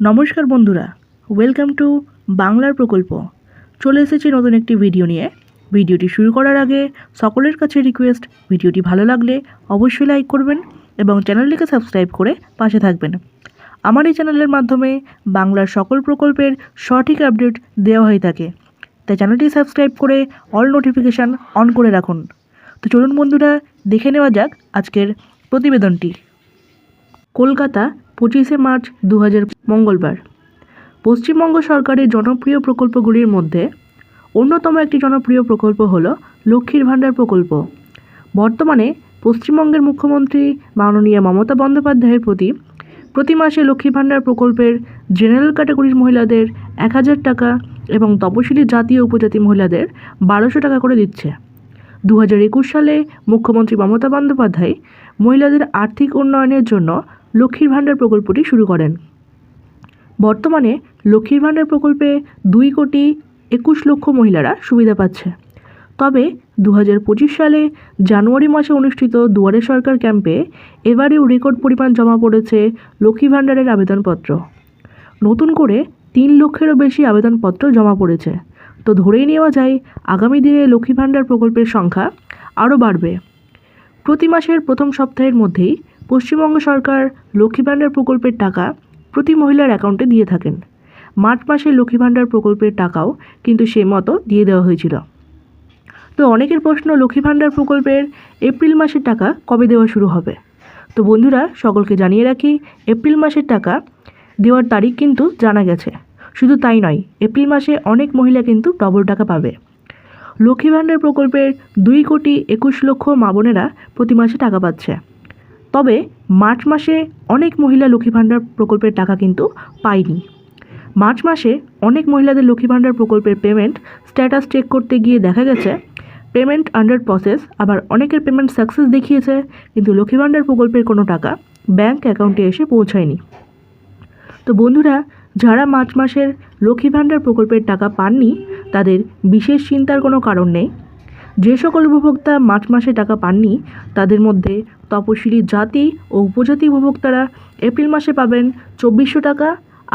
নমস্কার বন্ধুরা welcome to বাংলার প্রকল্প। চলে এসেছি নতুন একটি ভিডিও নিয়ে। ভিডিওটি শুরু করার আগে সকলের কাছে রিকোয়েস্ট ভিডিওটি ভালো লাগলে অবশ্যই লাইক করবেন এবং চ্যানেলটিকে সাবস্ক্রাইব করে পাশে থাকবেন। আমার এই চ্যানেলের মাধ্যমে বাংলার সকল প্রকল্পের সঠিক আপডেট দেওয়া হয়ে থাকে। তাই চ্যানেলটি সাবস্ক্রাইব করে অল নোটিফিকেশান অন করে রাখুন। তো চলুন বন্ধুরা, দেখে নেওয়া যাক আজকের প্রতিবেদনটি। কলকাতা পঁচিশে মার্চ দু মঙ্গলবার। পশ্চিমবঙ্গ সরকারের জনপ্রিয় প্রকল্পগুলির মধ্যে অন্যতম একটি জনপ্রিয় প্রকল্প হল লক্ষ্মীর ভাণ্ডার প্রকল্প। বর্তমানে পশ্চিমবঙ্গের মুখ্যমন্ত্রী মাননীয় মমতা বন্দ্যোপাধ্যায়ের প্রতি প্রতি মাসে লক্ষ্মী ভাণ্ডার প্রকল্পের জেনারেল ক্যাটাগরির মহিলাদের এক হাজার টাকা এবং তপশিলি জাতীয় উপজাতি মহিলাদের বারোশো টাকা করে দিচ্ছে। দু হাজার একুশ সালে মুখ্যমন্ত্রী মমতা বন্দ্যোপাধ্যায় মহিলাদের আর্থিক উন্নয়নের জন্য লক্ষ্মীর ভাণ্ডার প্রকল্পটি শুরু করেন। বর্তমানে লক্ষ্মীর ভাণ্ডার প্রকল্পে দুই কোটি একুশ লক্ষ মহিলারা সুবিধা পাচ্ছে। তবে দু হাজার পঁচিশ সালে জানুয়ারি মাসে অনুষ্ঠিত দুয়ারে সরকার ক্যাম্পে এবারেও রেকর্ড পরিমাণ জমা পড়েছে লক্ষ্মী ভাণ্ডারের আবেদনপত্র। নতুন করে তিন লক্ষেরও বেশি আবেদনপত্র জমা পড়েছে। তো ধরেই নেওয়া যায়, আগামী দিনে লক্ষ্মী ভাণ্ডার প্রকল্পের সংখ্যা আরও বাড়বে। প্রতি মাসের প্রথম সপ্তাহের মধ্যেই পশ্চিমবঙ্গ সরকার লক্ষ্মী ভাণ্ডার প্রকল্পের টাকা প্রতি মহিলার অ্যাকাউন্টে দিয়ে থাকেন। মার্চ মাসে লক্ষ্মী ভাণ্ডার প্রকল্পের টাকাও কিন্তু সে মতো দিয়ে দেওয়া হয়েছিল। তো অনেকের প্রশ্ন লক্ষ্মী ভাণ্ডার প্রকল্পের এপ্রিল মাসের টাকা কবে দেওয়া শুরু হবে? তো বন্ধুরা, সকলকে জানিয়ে রাখি, এপ্রিল মাসের টাকা দেওয়ার তারিখ কিন্তু জানা গেছে। শুধু তাই নয়, এপ্রিল মাসে অনেক মহিলা কিন্তু ডবল টাকা পাবে। লক্ষ্মী ভাণ্ডার প্রকল্পের দুই কোটি একুশ লক্ষ মা বোনেরা প্রতি মাসে টাকা পাচ্ছে। তবে মার্চ মাসে অনেক মহিলা লক্ষ্মী ভাণ্ডার প্রকল্পের টাকা কিন্তু পায়নি। মার্চ মাসে অনেক মহিলাদের লক্ষ্মী ভাণ্ডার প্রকল্পের পেমেন্ট স্ট্যাটাস চেক করতে গিয়ে দেখা গেছে পেমেন্ট আন্ডার প্রসেস আবার অনেকের পেমেন্ট সাকসেস দেখিয়েছে, কিন্তু লক্ষ্মী ভাণ্ডার প্রকল্পের কোনো টাকা ব্যাংক অ্যাকাউন্টে এসে পৌঁছায়নি। তো বন্ধুরা, যারা মার্চ মাসের লক্ষ্মী ভাণ্ডার প্রকল্পের টাকা পাননি, তাদের বিশেষ চিন্তার কোনো কারণ নেই। যে সকল উপভোক্তা মার্চ মাসে টাকা পাননি, তাদের মধ্যে তপশিলি জাতি ও উপজাতি উপভোক্তারা এপ্রিল মাসে পাবেন চব্বিশশো টাকা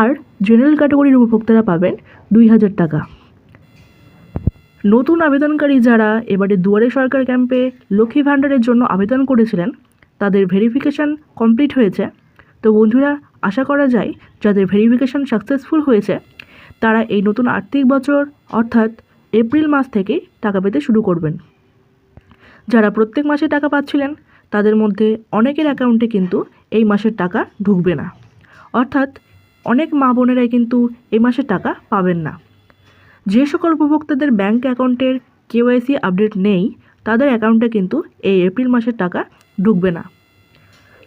আর জেনারেল ক্যাটাগরির উপভোক্তারা পাবেন দুই হাজার টাকা। নতুন আবেদনকারী যারা এবারে দুয়ারে সরকার ক্যাম্পে লক্ষ্মী ভাণ্ডারের জন্য আবেদন করেছিলেন, তাদের ভেরিফিকেশান কমপ্লিট হয়েছে। তো বন্ধুরা, আশা করা যায় যাদের ভেরিফিকেশান সাকসেসফুল হয়েছে, তারা এই নতুন আর্থিক বছর অর্থাৎ এপ্রিল মাস থেকে টাকা পেতে শুরু করবেন। যারা প্রত্যেক মাসে টাকা পাচ্ছিলেন, তাদের মধ্যে অনেকের অ্যাকাউন্টে কিন্তু এই মাসের টাকা ঢুকবে না। অর্থাৎ অনেক মা বোনেরাই কিন্তু এই মাসের টাকা পাবেন না। যে সকল উপভোক্তাদের ব্যাঙ্ক অ্যাকাউন্টের কেওয়াইসি আপডেট নেই, তাদের অ্যাকাউন্টে কিন্তু এই এপ্রিল মাসের টাকা ঢুকবে না।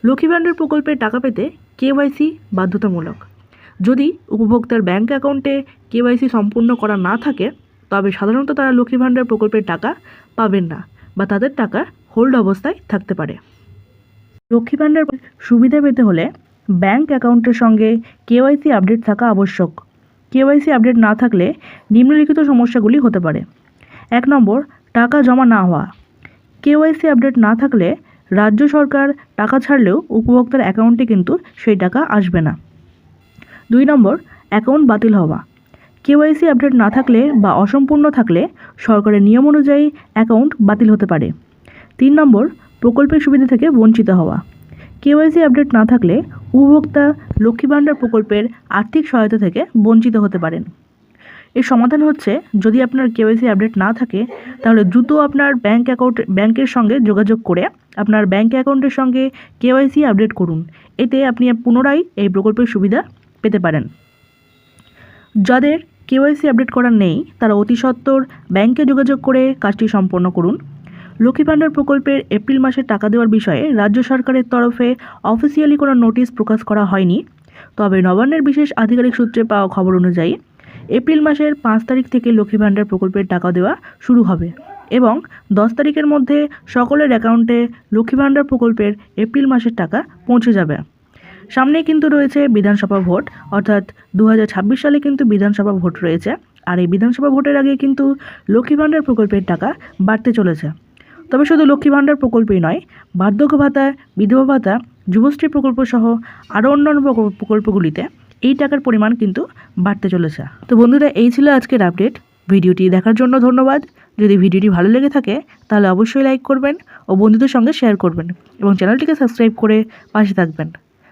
লক্ষ্মী ভাণ্ডার প্রকল্পের টাকা পেতে কেওয়াইসি বাধ্যতামূলক। যদি উপভোক্তার ব্যাঙ্ক অ্যাকাউন্টে কেওয়াইসি সম্পূর্ণ করা না থাকে তবে সাধারণত তারা লক্ষ্মী ভাণ্ডার প্রকল্পের টাকা পাবেন না বা তাদের টাকা হোল্ড অবস্থায় থাকতে পারে। লক্ষ্মী ভাণ্ডার সুবিধা পেতে হলে ব্যাংক অ্যাকাউন্টের সঙ্গে কেওয়াইসি আপডেট থাকা আবশ্যক। কেওয়াইসি আপডেট না থাকলে নিম্নলিখিত সমস্যাগুলি হতে পারে। এক নম্বর, টাকা জমা না হওয়া। কেওয়াইসি আপডেট না থাকলে রাজ্য সরকার টাকা ছাড়লেও উপভোক্তার অ্যাকাউন্টে কিন্তু সেই টাকা আসবে না। দুই নম্বর, অ্যাকাউন্ট বাতিল হওয়া। কেওয়াইসি আপডেট না থাকলে বা অসম্পূর্ণ থাকলে সরকারের নিয়ম অনুযায়ী অ্যাকাউন্ট বাতিল হতে পারে। তিন নম্বর, প্রকল্পের সুবিধা থেকে বঞ্চিত হওয়া। কেওয়াইসি আপডেট না থাকলে উপভোক্তা লক্ষ্মী ভাণ্ডার প্রকল্পের আর্থিক সহায়তা থেকে বঞ্চিত হতে পারেন। এর সমাধান হচ্ছে, যদি আপনার কেওয়াইসি আপডেট না থাকে, তাহলে দ্রুত আপনার ব্যাঙ্ক অ্যাকাউন্ট, ব্যাংকের সঙ্গে যোগাযোগ করে আপনার ব্যাঙ্ক অ্যাকাউন্টের সঙ্গে কেওয়াইসি আপডেট করুন। এতে আপনি পুনরায় এই প্রকল্পের সুবিধা পেতে পারেন। যাদের কেওয়াইসি আপডেট করা নেই, তারা অতি সত্বর ব্যাংকে যোগাযোগ করে কাজটি সম্পন্ন করুন। লক্ষ্মী ভাণ্ডার প্রকল্পের এপ্রিল মাসে টাকা দেওয়ার বিষয়ে রাজ্য সরকারের তরফে অফিসিয়ালি কোনো নোটিশ প্রকাশ করা হয়নি। তবে নবান্নের বিশেষ আধিকারিক সূত্রে পাওয়া খবর অনুযায়ী, এপ্রিল মাসের পাঁচ তারিখ থেকে লক্ষ্মী ভাণ্ডার প্রকল্পের টাকা দেওয়া শুরু হবে এবং দশ তারিখের মধ্যে সকলের অ্যাকাউন্টে লক্ষ্মী ভাণ্ডার প্রকল্পের এপ্রিল মাসের টাকা পৌঁছে যাবে। সামনেই কিন্তু রয়েছে বিধানসভা ভোট, অর্থাৎ দু হাজার ছাব্বিশ সালে কিন্তু বিধানসভা ভোট রয়েছে। আর এই বিধানসভা ভোটের আগে কিন্তু লক্ষ্মী ভাণ্ডার প্রকল্পের টাকা বাড়তে চলেছে। তবে শুধু লক্ষ্মী ভাণ্ডার প্রকল্পই নয়, বার্ধক্য ভাতা, বিধবা ভাতা, যুবশ্রী প্রকল্প সহ আরও অন্যান্য প্রকল্প- প্রকল্পগুলিতে এই টাকার পরিমাণ কিন্তু বাড়তে চলেছে। তো বন্ধুরা, এই ছিল আজকের আপডেট। ভিডিওটি দেখার জন্য ধন্যবাদ। যদি ভিডিওটি ভালো লেগে থাকে, তাহলে অবশ্যই লাইক করবেন ও বন্ধুদের সঙ্গে শেয়ার করবেন এবং চ্যানেলটিকে সাবস্ক্রাইব করে পাশে থাকবেন।